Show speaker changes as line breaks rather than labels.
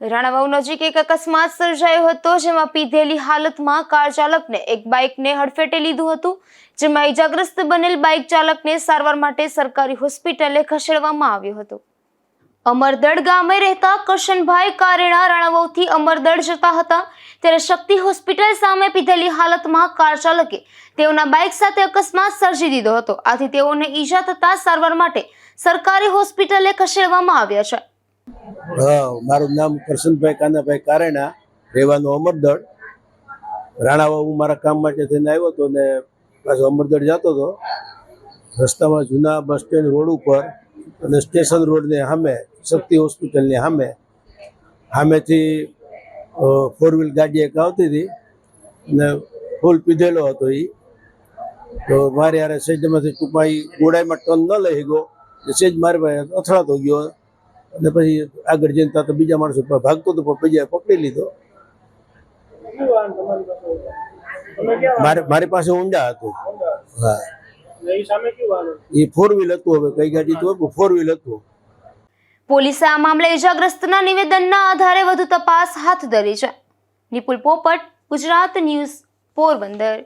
રાણાવાવ નજીક એક અકસ્માત સર્જાયો હતો, જેમાં પીધેલી હાલતમાં કાર ચાલકને એક બાઇકને હડફેટે લીધું હતું, જેમાં ઇજાગ્રસ્ત બનેલ બાઇક ચાલકને સારવાર માટે સરકારી હોસ્પિટલે ખસેડવામાં આવ્યો હતો. અમરદડ ગામે રહેતા કરશનભાઈ કારેણા રાણાવાવથી અમરદડ જતા હતા, ત્યારે શક્તિ હોસ્પિટલ સામે પીધેલી હાલતમાં કાર ચાલકે તેઓના બાઇક સાથે અકસ્માત સર્જી દીધો હતો, આથી તેઓને ઈજા થતા સારવાર માટે સરકારી હોસ્પિટલે ખસેડવામાં આવ્યા છે.
હા, મારું નામ કરશનભાઈ કાનાભાઈ કારેણા, રહેવાનું અમરદળ રાણાવા હું મારા કામ માટે થઈને આવ્યો હતો ને પાછો અમરદળ જતો હતો. રસ્તામાં જૂના બસ સ્ટેન્ડ રોડ ઉપર અને સ્ટેશન રોડની સામે, શક્તિ હોસ્પિટલની સામે, સામેથી ફોર વ્હીલ ગાડી એક આવતી હતી ને ફૂલ પીધેલો હતો એ તો મારે યારે સેજમાંથી ટૂંકમાં એ ગોળાઈમાં ટર્ન ન લઈ ગયો. સેજ મારી પાસે અથડાતો ગયો. અને પછી આગળ જઈને તો બીજા માણસો ભાગતો હતો બીજા પકડી લીધો. મારે પાસે ઊંડા હતું. હા. એ ફોર વ્હીલ હતું હવે, કઈ ગાડી તો ફોર વ્હીલ હતું.
પોલીસે આ મામલે ઇજાગ્રસ્તના નિવેદનના આધારે વધુ તપાસ હાથ ધરી છે. નિપુલ પોપટ, ગુજરાત ન્યૂઝ પોરબંદર.